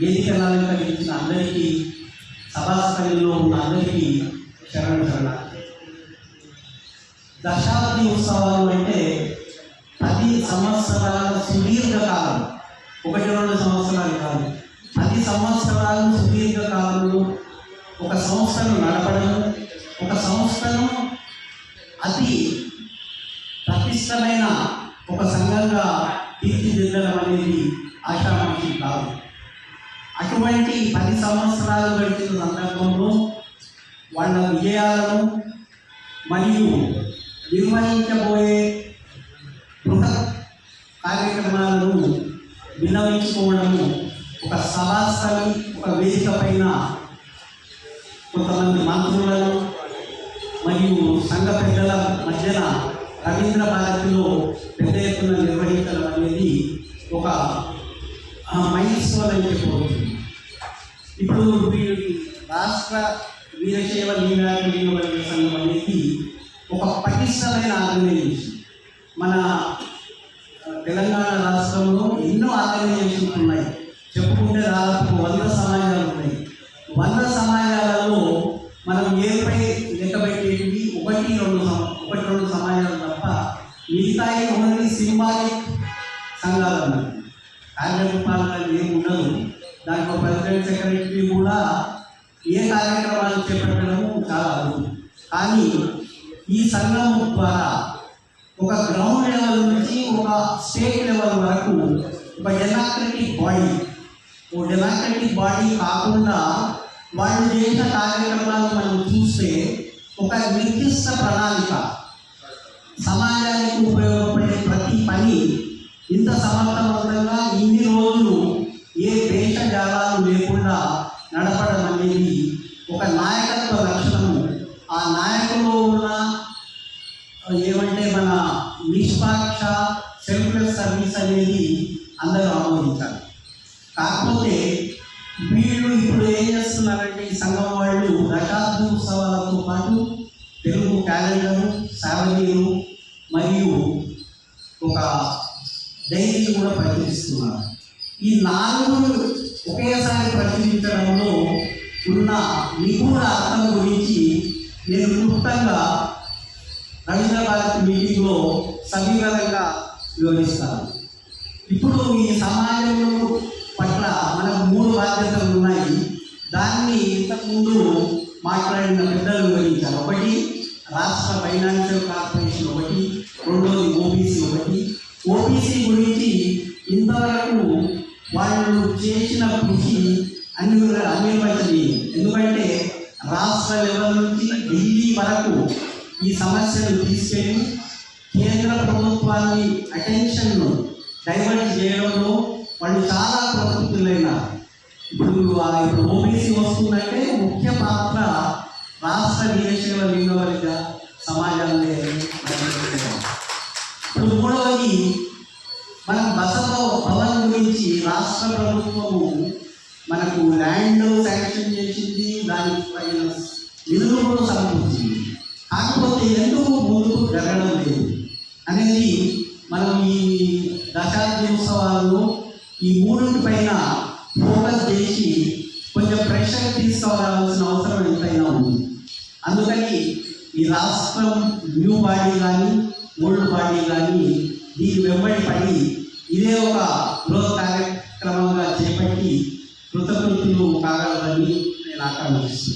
వేదిక అలంకరించిన అందరికీ సభాస్థలంలో ఉన్న అందరికీ శరణ శరణ దశాబ్ది ఉత్సవాలు అంటే పది సంవత్సరాల సుదీర్ఘ కాలం ఒకటి రెండు సంవత్సరాలు కాదు. పది సంవత్సరాలు సుదీర్ఘ కాలంలో ఒక సంస్థను నడపడం ఒక సంస్థను అతి ప్రతిష్టమైన ఒక సంఘంగా తీర్చిదిద్దడం అనేది ఆశామాషి కాదు. అటువంటి పది సంవత్సరాలు గడిచిన సందర్భంలో వాళ్ళ విజయాలను మరియు నిర్వహించబోయే బృహత్ కార్యక్రమాలను విన్నవించుకోవడము ఒక సభాస్థలం ఒక వేదిక పైన కొంతమంది మంత్రులను మరియు సంఘ పెద్దల మధ్యన రవీంద్ర భారతిలో పెద్ద ఎత్తున ఇప్పుడు రాష్ట్ర వీరశైవ లీలాక లీలవర్గ సంఘం అనేది ఒక పటిష్టమైన ఆర్గనైజేషన్. మన తెలంగాణ రాష్ట్రంలో ఎన్నో ఆర్గనైజేషన్స్ ఉన్నాయి. చెప్పుకుంటే దాదాపు వంద సమాజాలు ఉన్నాయి. వంద సమాజాలలో మనం ఏపై లెక్క పెట్టేటివి ఒకటి రెండు ఒకటి రెండు సమాజాలు తప్ప మిగతాయి ఓన్లీ సింబాలిక్ సంఘాలు ఉన్నాయి కార్యరూపాలుగా ఏమి ఉండదు దాంట్లో ప్రెసిడెంట్ సెక్రటరీ కూడా ఏ కార్యక్రమాలు చేపట్టడము చాలా అరుదు కానీ ఈ సంఘం ద్వారా ఒక గ్రౌండ్ లెవెల్ నుంచి ఒక స్టేట్ లెవెల్ వరకు ఒక డెమోక్రటిక్ బాడీ ఓ డెమోక్రటిక్ బాడీ కాకుండా వాళ్ళు చేసిన కార్యక్రమాలు మనం చూస్తే ఒక నిర్దిష్ట ప్రణాళిక. సమాజానికి ఉపయోగపడే ప్రతి పని ఇంత సమర్థవంతంగా ఇన్ని రోజులు ఏ భేషజాలాలు లేకుండా నడపడం అనేది ఒక నాయకత్వ లక్షణము ఆ నాయకులో ఉన్న ఏమంటే మన నిష్పాక్ష సెల్ఫ్లెస్ సర్వీస్ అనేది అందరూ ఆమోదించాలి. కాకపోతే వీళ్ళు ఇప్పుడు ఏం చేస్తున్నారంటే ఈ సంఘం వాళ్ళు దశాబ్ది ఉత్సవాలతో పాటు తెలుగు క్యాలెండరు సావనీరు మరియు ఒక డైరీ కూడా ప్రచురిస్తున్నారు. ఈ నాలుగు ఒకేసారి ప్రచురించడంలో ఉన్న నిపుణ అర్థం గురించి నేను క్లుప్తంగా రవీంద్ర మీటింగ్లో సవివరంగా వివరిస్తాను. ఇప్పుడు ఈ సమాజంలో పట్ల మనకు మూడు బాధ్యతలు ఉన్నాయి. దాన్ని ఇంతకుముందు మాట్లాడిన పెద్దలు వివరించారు. ఒకటి రాష్ట్ర ఫైనాన్షియల్ కార్పొరేషన్ ఒకటి రెండోది ఓబీసీ ఒకటి ఎందుకంటే రాష్ట్ర లెవెల్ నుంచి ఢిల్లీ వరకు ఈ సమస్యను తీసుకెళ్ళి కేంద్ర ప్రభుత్వాన్ని అటెన్షన్ను డైవర్ట్ చేయడంలో వాళ్ళు చాలా ప్రవృత్తులైన ఇప్పుడు ఇప్పుడు ఓబీసీ వస్తుందంటే ముఖ్య పాత్ర రాష్ట్ర వీరశైవ లింగవర్గ సమాజాలే ఇప్పుడు మూడవది మనం బసవ భవన్ గురించి రాష్ట్ర ప్రభుత్వము మనకు ల్యాండ్ శాంక్షన్ చేసింది దాని పైన నిధులు కూడా సమకూర్చింది. కాకపోతే ఎందుకు ముందుకు జరగడం లేదు అనేది మనం ఈ దశాబ్ది ఉత్సవాల్లో ఈ మూడింటి పైన ఫోకస్ చేసి కొంచెం ప్రెషర్ తీసుకురావాల్సిన అవసరం ఎంతైనా ఉంది. అందుకని ఈ రాష్ట్రం న్యూ బాడీ కానీ ఓల్డ్ బాడీ కానీ దీని వెంబడి పడి ఇదే ఒక గ్రోత్ కార్యక్రమంగా చేపట్టి ಕೃತಜ್ಞತೆಯು ಕಾಗದದಲ್ಲಿ ದಾಖಲಾಗಿಸಿ